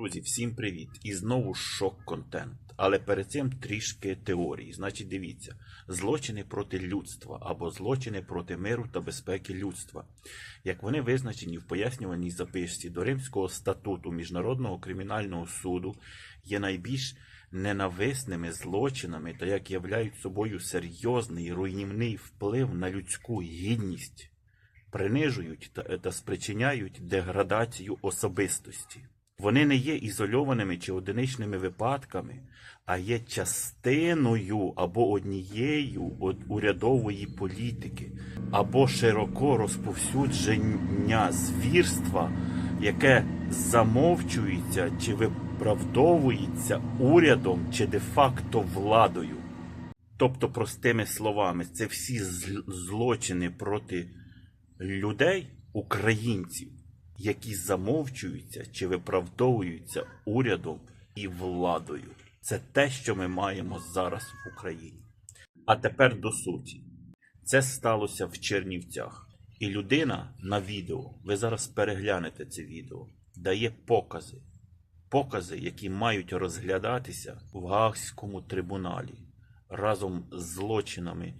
Друзі, всім привіт! І знову шок-контент. Але перед цим трішки теорії. Значить, дивіться, злочини проти людства або злочини проти миру та безпеки людства, як вони визначені в пояснюваній записці до Римського статуту Міжнародного кримінального суду, є найбільш ненависними злочинами та як являють собою серйозний руйнівний вплив на людську гідність, принижують та, та спричиняють деградацію особистості. Вони не є ізольованими чи одиничними випадками, а є частиною або однією од урядової політики, або широко розповсюдження звірства, яке замовчується чи виправдовується урядом чи де-факто владою. Тобто, простими словами, це всі злочини проти людей, українців, які замовчуються чи виправдовуються урядом і владою. Це те, що ми маємо зараз в Україні. А тепер до суті. Це сталося в Чернівцях. І людина на відео, ви зараз переглянете це відео, дає покази. Покази, які мають розглядатися в Гаагському трибуналі разом з злочинами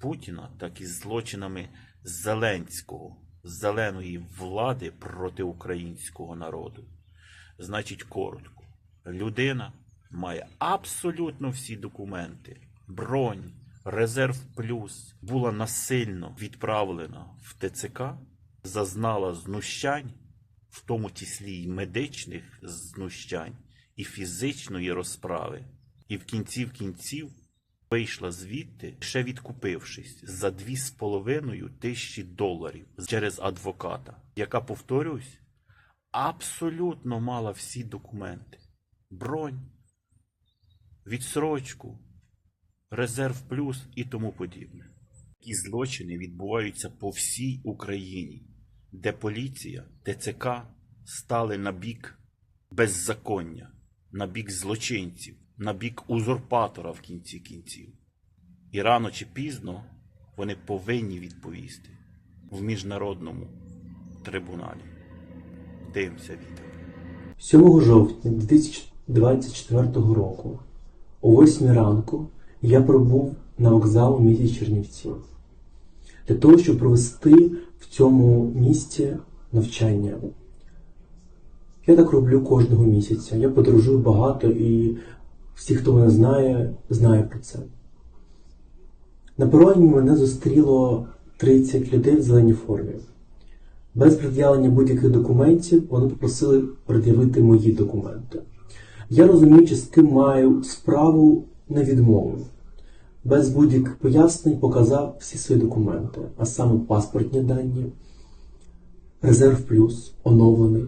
Путіна, так і з злочинами Зеленського, зеленої влади проти українського народу. Значить, коротко, людина має абсолютно всі документи, бронь, резерв плюс, була насильно відправлена в ТЦК, зазнала знущань, в тому числі й медичних знущань, і фізичної розправи. І в кінці в кінців вийшла звідти, ще відкупившись за 2,5 тисячі доларів через адвоката, яка, повторюсь, абсолютно мала всі документи: бронь, відсрочку, резерв плюс і тому подібне. Такі злочини відбуваються по всій Україні, де поліція, ТЦК стали на бік беззаконня, на бік злочинців, на бік узурпатора в кінці кінців. І рано чи пізно вони повинні відповісти в міжнародному трибуналі. Дивимося відео. 7 жовтня 2024 року о 8 ранку я прибув на вокзал у місті Чернівці для того, щоб провести в цьому місті навчання. Я так роблю кожного місяця. Я подорожую багато і всі, хто мене знає, знає про це. На пероні мене зустріло 30 людей в зеленій формі. Без пред'явлення будь-яких документів вони попросили пред'явити мої документи. Я розуміючи, з ким маю справу, не відмовив. Без будь-яких пояснень показав всі свої документи, а саме паспортні дані, резерв плюс, оновлений,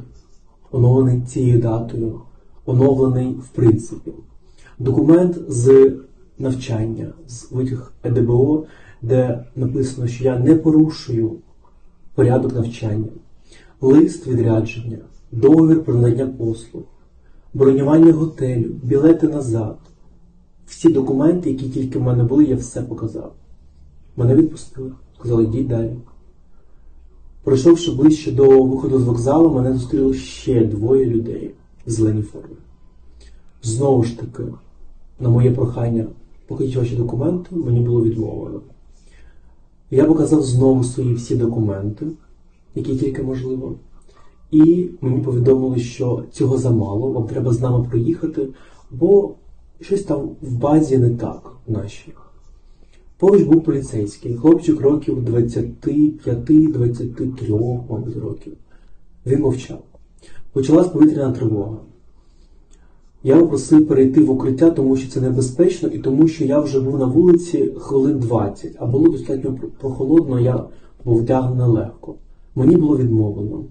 оновлений цією датою, оновлений в принципі. Документ з навчання, з витяг ЕДБО, де написано, що я не порушую порядок навчання, лист відрядження, договір про надання послуг, бронювання готелю, білети назад. Всі документи, які тільки в мене були, я все показав. Мене відпустили, сказали, йдіть далі. Пройшовши ближче до виходу з вокзалу, мене зустріло ще двоє людей в зеленій формі. Знову ж таки, на моє прохання, покажіть ваші документи, мені було відмовлено. Я показав знову свої всі документи, які тільки можливо. І мені повідомили, що цього замало, вам треба з нами проїхати, бо щось там в базі не так нашій. Поруч був поліцейський, хлопчик років 25-23, мабуть, років. Він мовчав. Почалась повітряна тривога. Я попросив перейти в укриття, тому що це небезпечно, і тому що я вже був на вулиці хвилин 20, а було достатньо прохолодно, я був вдягнений легко. Мені було відмовлено.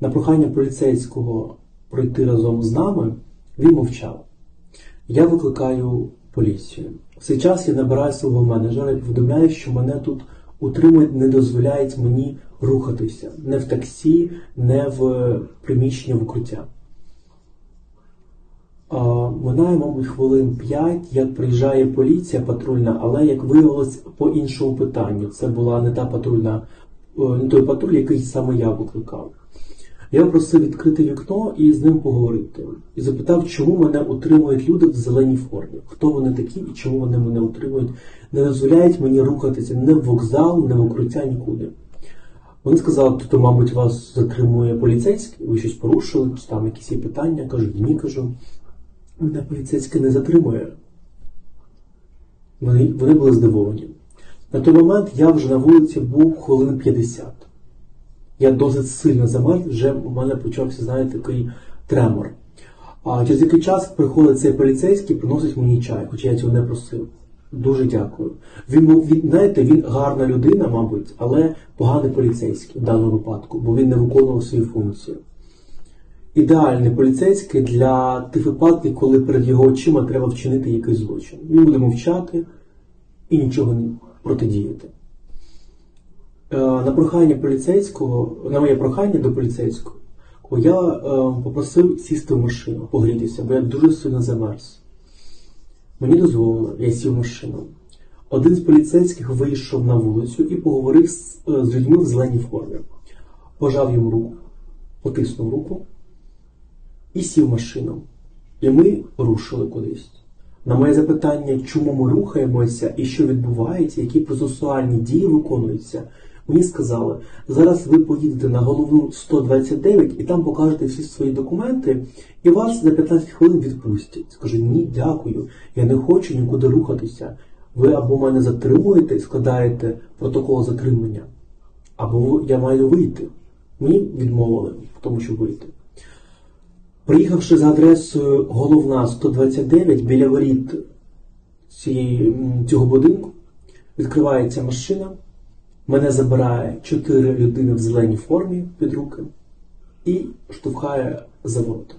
На прохання поліцейського пройти разом з нами, він мовчав. Я викликаю поліцію. В цей час я набираю свого менеджера і повідомляю, що мене тут утримують, не дозволяють мені рухатися не в таксі, не в приміщенні в укриття. Минає, мабуть, хвилин 5, як приїжджає поліція патрульна, але як виявилось по іншому питанню. Це була не та патрульна, е, не той патруль, який саме я викликав. Я попросив відкрити вікно і з ним поговорити. І запитав, чому мене утримують люди в зеленій формі, хто вони такі і чому вони мене утримують, не дозволяють мені рухатися не в вокзал, не в укриття нікуди. Вони сказали, то, мабуть, вас затримує поліцейський, ви щось порушили, чи там якісь є питання. Кажу, ні, кажу. Мене поліцейський не затримує. Вони, вони були здивовані. На той момент я вже на вулиці був хвилин 50. Я досить сильно замерз, вже у мене почався, знаєте, такий тремор. А через який час приходить цей поліцейський, приносить мені чай, хоча я цього не просив. Дуже дякую. Він був, він, знаєте, він гарна людина, мабуть, але поганий поліцейський в даному випадку, бо він не виконував свої функції. Ідеальний поліцейський для тих випадків, коли перед його очима треба вчинити якийсь злочин. Він буде мовчати і нічого не протидіяти. Е, На прохання поліцейського, на моє прохання до поліцейського, я е, попросив сісти в машину, погрітися, бо я дуже сильно замерз. Мені дозволили, я сів в машину. Один з поліцейських вийшов на вулицю і поговорив з, е, людьми в зеленій формі. Пожав йому руку, потиснув руку і сів машину. І ми рушили кудись. На моє запитання, чому ми рухаємося і що відбувається, які процесуальні дії виконуються, мені сказали, зараз ви поїдете на головну 129 і там покажете всі свої документи, і вас за 15 хвилин відпустять. Скажу, ні, дякую, я не хочу нікуди рухатися. Ви або мене затримуєте і складаєте протокол затримання, або я маю вийти. Мені відмовили тому, щоб вийти. Приїхавши за адресою головна 129 біля воріт цього будинку, відкривається машина, мене забирає чотири людини в зеленій формі під руки і штовхає за ворота.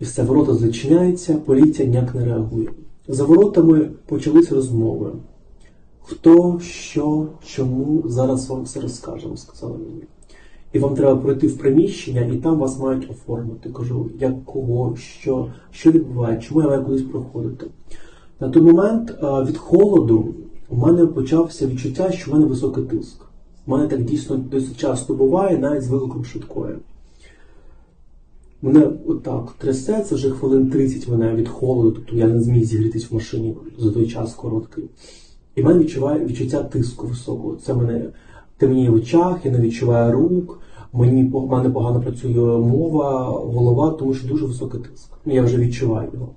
І все ворота зачиняються, поліція ніяк не реагує. За воротами почалися розмови. Хто, що, чому, зараз вам все розкажемо, сказали мені. І вам треба пройти в приміщення, і там вас мають оформити. Кажу, як кого, що, що відбувається, чому я маю кудись проходити. На той момент від холоду у мене почався відчуття, що в мене високий тиск. У мене так дійсно досить часто буває, навіть з викликом швидкої. Мене отак трясе, це вже хвилин 30 мене від холоду, тобто я не зміг зігрітись в машині за той час короткий. І в мене відчуває відчуття тиску високого. Це мене темніє в очах, я не відчуваю рук, мені в мене погано працює мова, голова, тому що дуже високий тиск. Ну, Я вже відчуваю його.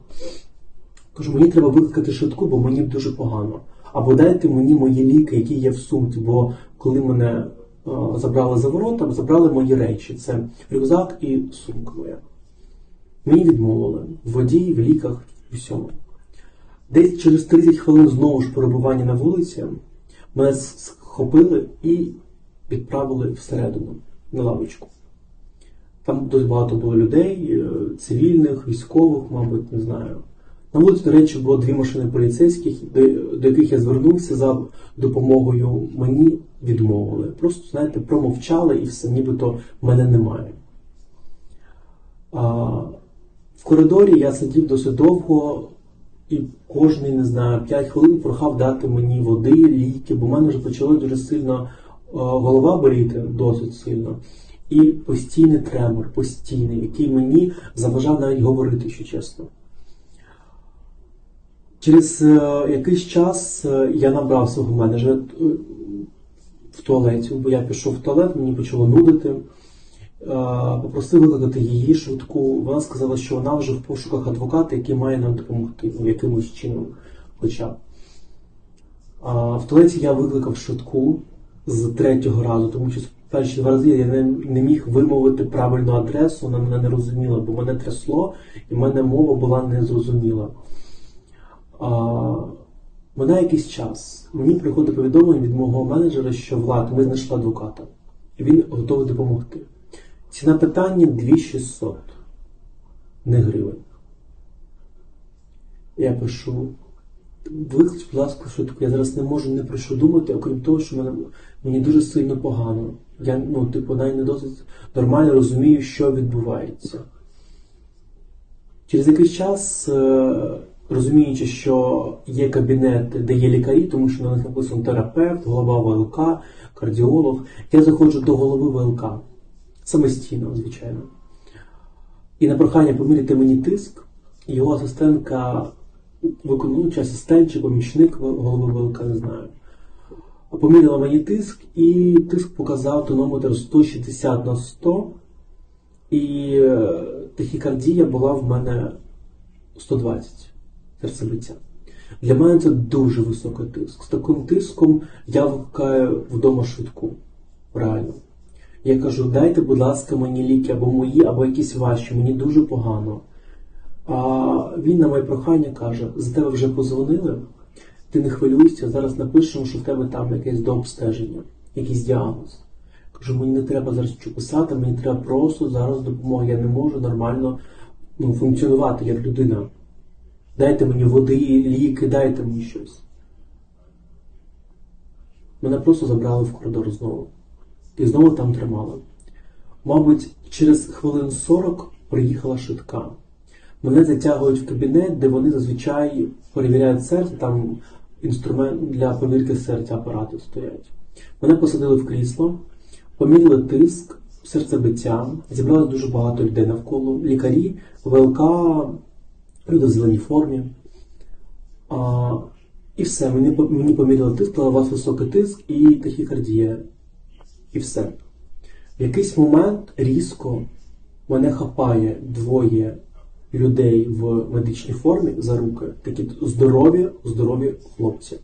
Кажу, мені треба викликати швидку, бо мені дуже погано. Або дайте мені мої ліки, які є в сумці, бо коли мене е, забрали за ворота, забрали мої речі. Це рюкзак і сумка моя. Мені відмовили в воді, в ліках, в усьому. Десь через 30 хвилин знову ж перебування на вулиці мене схопили і відправили всередину на лавочку. Там досить багато було людей, е, цивільних, військових, мабуть, не знаю. На вулиці, до речі, було дві машини поліцейських, до яких я звернувся за допомогою. Мені відмовили. Просто, знаєте, промовчали і все, нібито мене немає. А, в коридорі я сидів досить довго і кожний, не знаю, 5 хвилин прохав дати мені води, ліки, бо в мене вже почали дуже сильно е, голова боліти, досить сильно. І постійний тремор, постійний, який мені заважав навіть говорити, якщо чесно. Через е, якийсь час е, я набрав свого менеджера в туалеті, бо я пішов в туалет, мені почало нудити. Е, Попросив викликати її швидку. Вона сказала, що вона вже в пошуках адвоката, який має нам допомогти ну, якимось чином. Хоча в туалеті я викликав швидку з третього разу, тому що перші два рази я не, не міг вимовити правильну адресу, вона мене не розуміла, бо мене трясло, і в мене мова була незрозуміла. А, Мене якийсь час. Мені приходить повідомлення від мого менеджера, що Влад, ми знайшли адвоката, і він готовий допомогти. Ціна питання 2600, не гривень. Я пишу, виклич, будь ласка, швидко, я зараз не можу не про що думати, окрім того, що мене, мені дуже сильно погано. Я, ну, типу, навіть не досить нормально розумію, що відбувається. Через якийсь час, е, розуміючи, що є кабінети, де є лікарі, тому що на них написано терапевт, голова ВЛК, кардіолог, я заходжу до голови ВЛК. Самостійно, звичайно. І на прохання поміряти мені тиск, його асистентка, виконуючий чи асистент чи помічник голови ВЛК, не знаю. Поміряла мені тиск, і тиск показав тонометр 160 на 100, і е, тахікардія була в мене 120 серцебиття. Для мене це дуже високий тиск. З таким тиском я викликаю вдома швидку. Реально. Я кажу, дайте, будь ласка, мені ліки або мої, або якісь ваші, мені дуже погано. А він на моє прохання каже: за тебе вже позвонили, ти не хвилюйся, зараз напишемо, що в тебе там якесь дообстеження, якийсь діагноз. Кажу, мені не треба зараз нічого писати, мені треба просто зараз допомога. Я не можу нормально ну, функціонувати як людина. Дайте мені води, ліки, дайте мені щось. Мене просто забрали в коридор знову. І знову там тримали. Мабуть, через хвилин 40 приїхала швидка. Мене затягують в кабінет, де вони зазвичай перевіряють серце, там інструмент для перевірки серця апарати стоять. Мене посадили в крісло, поміряли тиск, серцебиття, зібралось дуже багато людей навколо, лікарі, ВЛК, люди в зеленій формі. А, і все, мені, мені поміряли тиск, сказали, у вас високий тиск і тахікардія. І все. В якийсь момент різко мене хапає двоє людей в медичній формі за руки, такі здорові, здорові хлопці.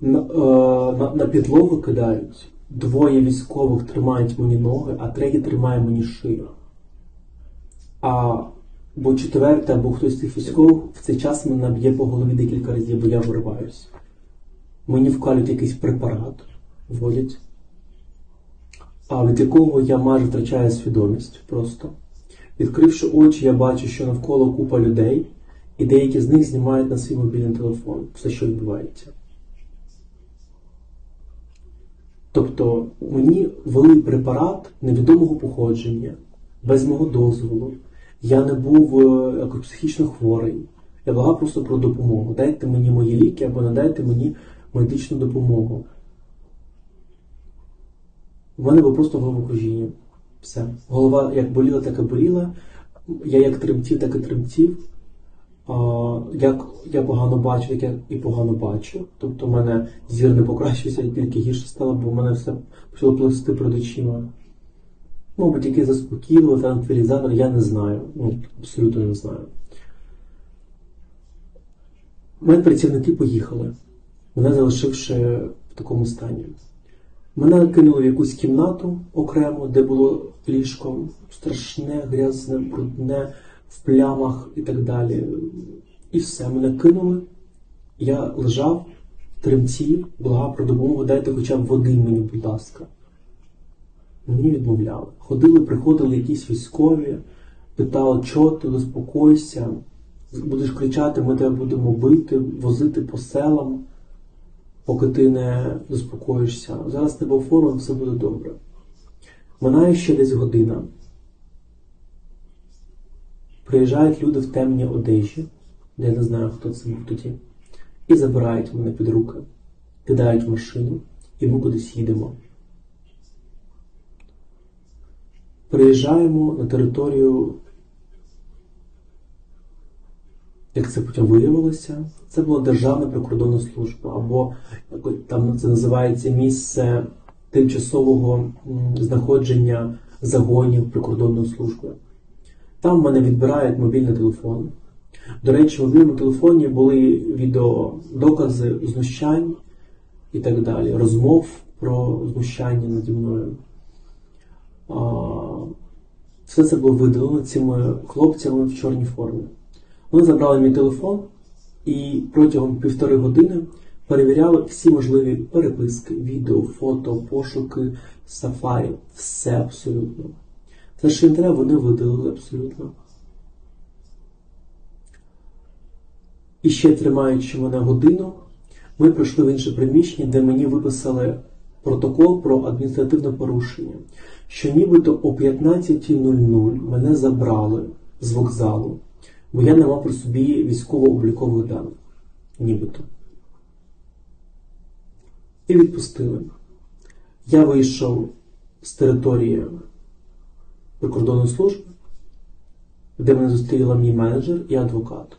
На, е, на, на підлогу кидають. Двоє військових тримають мені ноги, а третій тримає мені шию. А бо четвертий, або хтось з цих військових в цей час мене б'є по голові декілька разів, бо я вириваюсь. Мені вкалюють якийсь препарат, вводять, від якого я майже втрачаю свідомість просто. Відкривши очі, я бачу, що навколо купа людей, і деякі з них знімають на свій мобільний телефон все, що відбувається. Тобто мені ввели препарат невідомого походження, без мого дозволу. Я не був е, якось психічно хворий. Я благав просто про допомогу. Дайте мені мої ліки або надайте мені медичну допомогу. У мене було просто головокружіння. Все. Голова як боліла, так і боліла. Я як тремтів, так і тремтів. Як я погано бачу, так я і погано бачу. Тобто в мене зір не покращився, тільки гірше стало, бо в мене все почало плисти перед очима. Мабуть, який заспокійливий транквілізатор, я не знаю. Ну, абсолютно не знаю. Медпрацівники поїхали, мене залишивши в такому стані. Мене кинули в якусь кімнату окремо, де було ліжко страшне, грязне, брудне, в плямах і так далі. І все, мене кинули. Я лежав, тремтів, благав про допомогу, дайте хоча б води мені, будь ласка. Мені відмовляли. Ходили, приходили якісь військові, питали, чого ти заспокойся, будеш кричати, ми тебе будемо бити, возити по селам, поки ти не заспокоїшся. Зараз тебе оформимо, все буде добре. Минає ще десь година. Приїжджають люди в темній одежі, я не знаю, хто це був тоді, і забирають мене під руки, кидають в машину, і ми кудись їдемо. Приїжджаємо на територію, як це потім виявилося, це була Державна прикордонна служба, або там це називається місце тимчасового знаходження загонів прикордонної служби. Там мене відбирають мобільний телефон. До речі, в мобільному телефоні були відеодокази знущань і так далі, розмов про знущання наді мною. Все це було видалено цими хлопцями в чорній формі. Вони забрали мій телефон і протягом півтори години перевіряли всі можливі переписки, відео, фото, пошуки, сафарі, все абсолютно. Що їм треба, вони видалили абсолютно. І ще тримаючи мене годину, ми прийшли в інше приміщення, де мені виписали протокол про адміністративне порушення, що нібито о 15.00 мене забрали з вокзалу, бо я не мав при собі військово-облікових даних. Нібито. І відпустили. Я вийшов з території прикордонної служби, де мене зустріла мій менеджер і адвокат.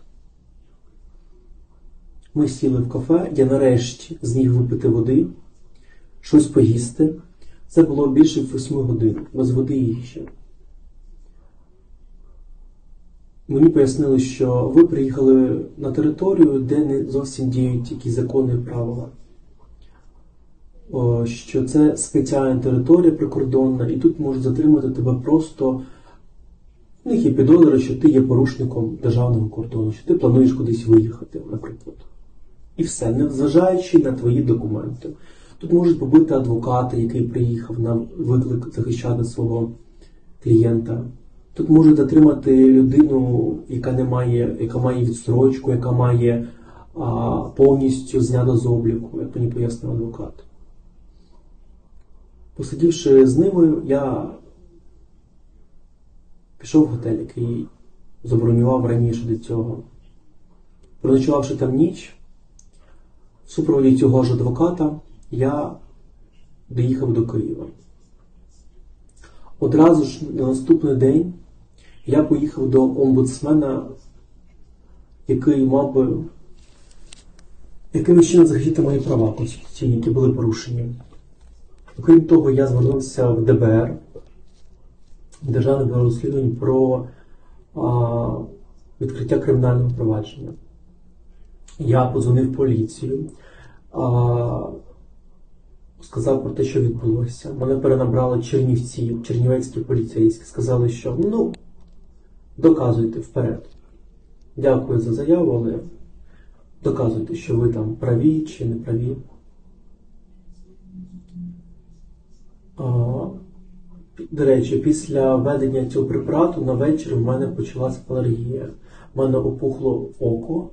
Ми сіли в кафе, я нарешті зміг випити води, щось поїсти. Це було більше 8 годин, без води і їжі. Мені пояснили, що ви приїхали на територію, де не зовсім діють якісь закони і правила. Що це спеціальна територія прикордонна, і тут можуть затримати тебе просто. У них є підозра, що ти є порушником державного кордону, що ти плануєш кудись виїхати, наприклад. І все, не зважаючи на твої документи. Тут можуть побити адвоката, який приїхав на виклик захищати свого клієнта. Тут можуть затримати людину, яка не має, яка має відстрочку, яка має а, повністю знято з обліку, як мені пояснив адвокат. Посидівши з ними, я пішов в готель, який забронював раніше до цього. Проночувавши там ніч, в супроводі цього ж адвоката я доїхав до Києва. Одразу ж на наступний день я поїхав до омбудсмена, який мав би якимось чином захистити мої права конституційні, які були порушені. Окрім того, я звернувся в ДБР, Державне бюро розслідувань про а, відкриття кримінального провадження. Я подзвонив поліцію, а, сказав про те, що відбулося. Мене перенабрали чернівці, чернівецькі поліцейські. Сказали, що ну, доказуйте вперед. Дякую за заяву, але доказуйте, що ви там праві чи не праві. До речі, після введення цього препарату на вечір в мене почалася алергія. В мене опухло око,